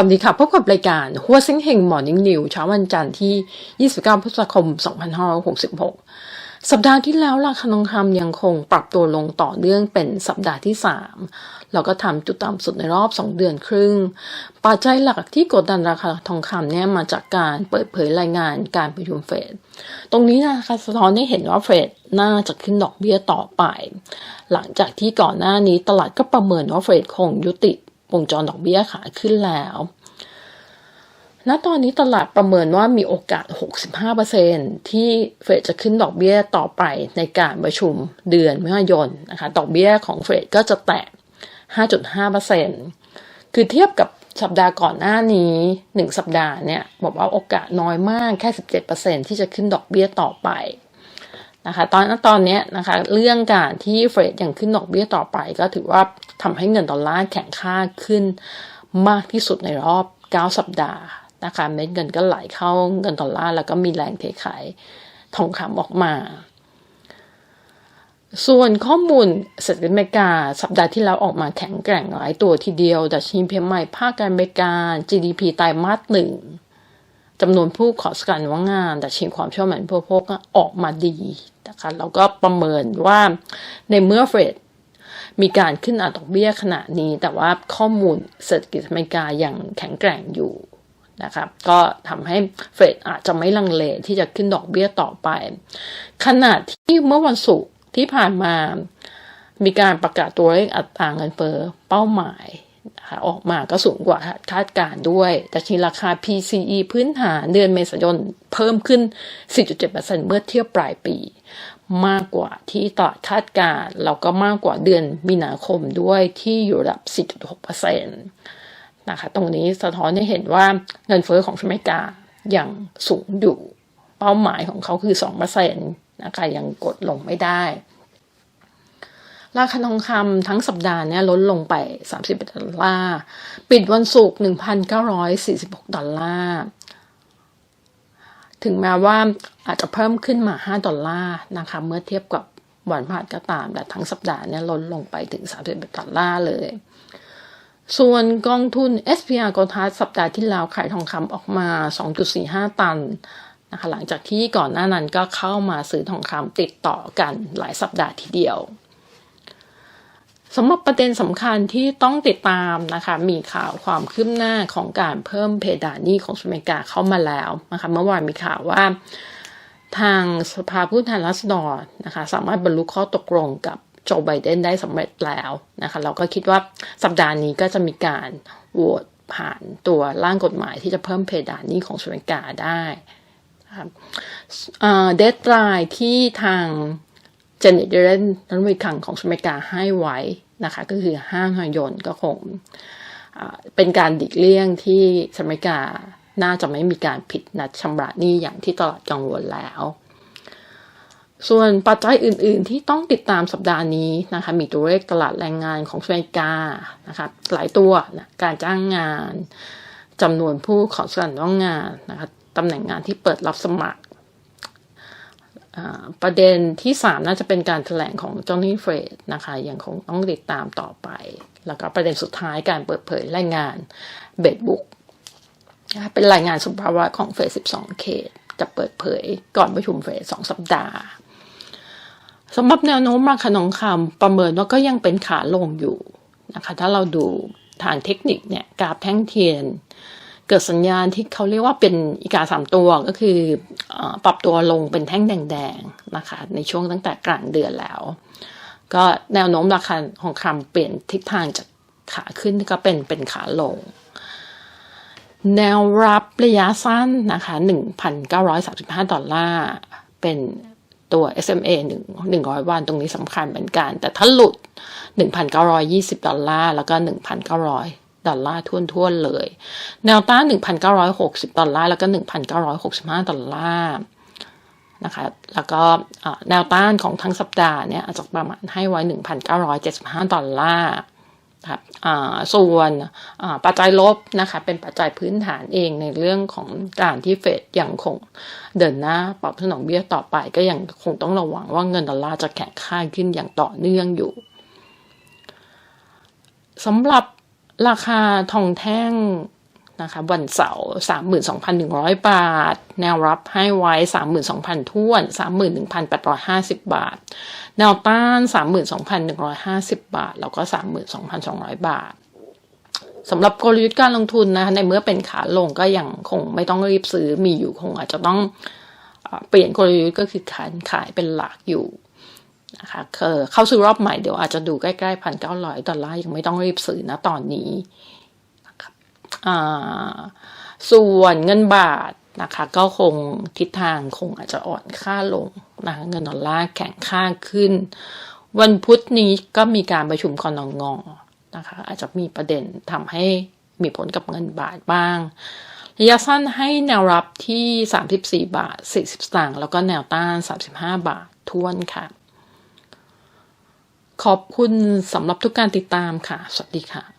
วัสดีค่ะ พบกับรายการหัวเซ็งเฮงมอร์นิ่งนิวเช้าวันจันทร์ที่ 29 พฤษภาคม 2566 สัปดาห์ที่แล้วราคาทองคำยังคงปรับตัวลงต่อเนื่องเป็นสัปดาห์ที่ 3 แล้วก็ทำจุดต่ำสุดในรอบ 2 เดือนครึ่ง ปัจจัยหลักที่กดดันราคาทองคำเนี่ยมาจากการเปิดเผยรายงานการประชุมเฟด ตรงนี้นะคะสะท้อนให้เห็นว่าเฟดน่าจะขึ้นดอกเบี้ยต่อไป หลังจากที่ก่อนหน้านี้ตลาดก็ประเมินว่าเฟดคงยุติวงจรดอกเบี้ยขาขึ้นแล้ว ณตอนนี้ตลาดประเมินว่ามีโอกาส 65%ที่เฟดจะขึ้นดอกเบี้ยต่อไปในการประชุมเดือนมิถุนายนนะคะ ดอกเบี้ยของเฟดก็จะแตะ 5.5%คือเทียบกับสัปดาห์ก่อนหน้านี้ 1 สัปดาห์เนี่ยบอกว่าโอกาสน้อยมากแค่ 17%ที่จะขึ้นดอกเบี้ยต่อไปนะคะตอนตอนนี้นะคะเรื่องการที่เฟดยังขึ้นดอกเบี้ยต่อไป ก็ถือว่าทำให้เงินดอลลาร์แข็งค่าขึ้นมากที่สุดในรอบ 9 สัปดาห์ นะคะเม็ดเงินก็ไหลเข้าเงินดอลลาร์แล้วก็มีแรงเทขายทองคำออกมา ส่วนข้อมูลเศรษฐกิจอเมริกา สัปดาห์ที่แล้วออกมาแข็งแกร่งหลายตัวทีเดียวดัชนีเพียงใหม่ภาคการบริกา GDP ไตรมาสหนึ่งจำนวนผู้ขอสการว่างงานแต่ชิงความเชื่อมั่นผู้พกออกมาดีนะคะเราก็ประเมินว่าในเมื่อเฟดมีการขึ้นอัตราเบี้ยขณะนี้ แต่ว่าข้อมูลเศรษฐกิจอเมริกายังแข็งแกร่งอยู่ นะครับก็ทำให้เฟดอาจจะไม่ลังเลที่จะขึ้นดอกเบี้ยต่อไป ขณะที่เมื่อวันศุกร์ที่ผ่านมามีการประกาศตัวเลขอัตราเงินเฟ้อเป้าหมายนะคะออกมาก็สูงกว่าคาดการด้วยแต่ชีราคา PCE พื้นฐานเดือนเมษายนเพิ่มขึ้น 4.7%เมื่อเทียบปลายปี มากกว่าที่ตลาดคาดการแล้วก็มากกว่าเดือนมีนาคมด้วยที่อยู่ระดับ 4.6% นะคะ ตรงนี้สะท้อนให้เห็นว่าเงินเฟอ้อของอเมริกายังสูงอยู่ เป้าหมายของเขาคือ2%นะคะยังกดลงไม่ได้ ราคาทองคำทั้งสัปดาห์นี้ลดลงไป31ดอลลาร์ ปิดวันศุกร์1,946 ดอลลาร์ ถึงแม้ว่าอาจจะเพิ่มขึ้นมา 5 ดอลลาร์นะคะ เมื่อเทียบกับวันผ่านก็ตาม แต่ทั้งสัปดาห์นี้ลดลงไปถึง31ดอลลาร์เลย ส่วนกองทุน SPR กทัสสัปดาห์ที่แล้วขายทองคำออกมา 2.45 ตันนะคะหลังจากที่ก่อนหน้านั้นก็เข้ามาซื้อทองคำติดต่อกันหลายสัปดาห์ทีเดียวสำหรับประเด็นสำคัญที่ต้องติดตามนะคะ มีข่าวความคืบหน้าของการเพิ่มเพดานหนี้ของสหรัฐอเมริกาเข้ามาแล้วนะคะเมื่อวานมีข่าวว่าทางสภาผู้แทนราษฎรนะคะ สามารถบรรลุข้อตกลงกับ โจไบเดนได้สำเร็จแล้วนะคะเราก็คิดว่าสัปดาห์นี้ก็จะมีการโหวตผ่านตัวร่างกฎหมายที่จะเพิ่มเพดานหนี้ของสหรัฐอเมริกาได้เดทไลน์ที่ทางเจเน็ตเดเรนรัฐมนตรีคลังของสหรัฐอเมริกาให้ไว้นะคะก็คือห้างหายนก็คงเป็นการดิกเลี่ยงที่สหรัฐอเมริกาน่าจะไม่มีการผิดนัดชำระหนี้อย่างที่ตลาดกังวลแล้ว ส่วนปัจจัยอื่น ๆ ที่ต้องติดตามสัปดาห์นี้นะคะ มีตัวเลขตลาดแรงงานของสหรัฐอเมริกานะคะหลายตัวนะการจ้างงานจำนวนผู้ขอสนับว่างงานนะคะตำแหน่งงานที่เปิดรับสมัคร ประเด็นที่สามน่าจะเป็นการถแถลงของจอห์นนี่เฟรดนะคะยังคงต้องติดตามต่อไป แล้วก็ประเด็นสุดท้ายการเปิดเผยรายงานเบดบุ๊กเป็นรายงานสุภาวะของเฟส12 เขตจะเปิดเผยก่อนประชุมเฟสสองสัปดาห์ สำหรับแนวโน้มราคาทองคำประเมินว่าก็ยังเป็นขาลงอยู่นะคะ ถ้าเราดูทางเทคนิคเนี่ยกราฟแท่งเทียน เกิดสัญญาณที่เขาเรียกว่าเป็นอีกาสามตัวก็คืออปรับตัวลงเป็นแท่งแดงๆนะคะ ในช่วงตั้งแต่กลางเดือนแล้ว ก็แนวโน้มราคาของคำเปลี่ยนทิศทางจากขาขึ้นก็เป็นเป็นขาลง แนวรับระยะสั้นนะคะ 1,935 ดอลลาร์เป็น ตัว SMA 1 100 วันตรงนี้สำคัญเหมือนกัน แต่ถ้าหลุด 1,920 ดอลลาร์ แล้วก็ 1,900 ดอลลาร์ทุ่วนๆเลย แนวต้าน 1,960 ดอลลาร์ แล้วก็ 1,965 ดอลลาร์นะคะ แล้วก็แนวต้านของทั้งสัปดาห์เนี่ยอาจจะประมาณให้ไว้ 1,975 ดอลลาร์ ครับส่วนปัจจัยลบนะคะเป็นปัจจัยพื้นฐานเองในเรื่องของการที่เฟดยังคงเดินหน้าปรับสนองเบี้ยต่อไป ก็ยังคงต้องระวังว่าเงินดอลลาร์จะแข็งค่าขึ้นอย่างต่อเนื่องอยู่สำหรับราคาทองแท่ง นะคะวันเสาร์32,100 บาท แนวรับให้ไว้ 32,000ท้วน 31,850 บาท แนวต้าน 32,150 บาท แล้วก็ 32,200 บาทสำหรับกลยุทธ์การลงทุนนะคะในเมื่อเป็นขาลงก็ยังคงไม่ต้องรีบซื้อมีอยู่คงอาจจะต้องเปลี่ยนกลยุทธ์ก็คือขายขายเป็นหลักอยู่นะคะเข้าซื้อรอบใหม่เดี๋ยวอาจจะดูใกล้ๆพันเก้าร้อยดอลลาร์ยังไม่ต้องรีบซื้อนะตอนนี้ ส่วนเงินบาทนะคะ ก็คงทิศทางคงอาจจะอ่อนค่าลงนะคะเงินดอลลาร์แข็งค่าขึ้น วันพุธนี้ก็มีการประชุมคอนงนะคะ อาจจะมีประเด็นทำให้มีผลกับเงินบาทบ้างระยะสั้นให้แนวรับที่ 34 บาท 40สตางค์แล้วก็แนวต้าน 35 บาททวนค่ะ ขอบคุณสำหรับทุกการติดตามค่ะ สวัสดีค่ะ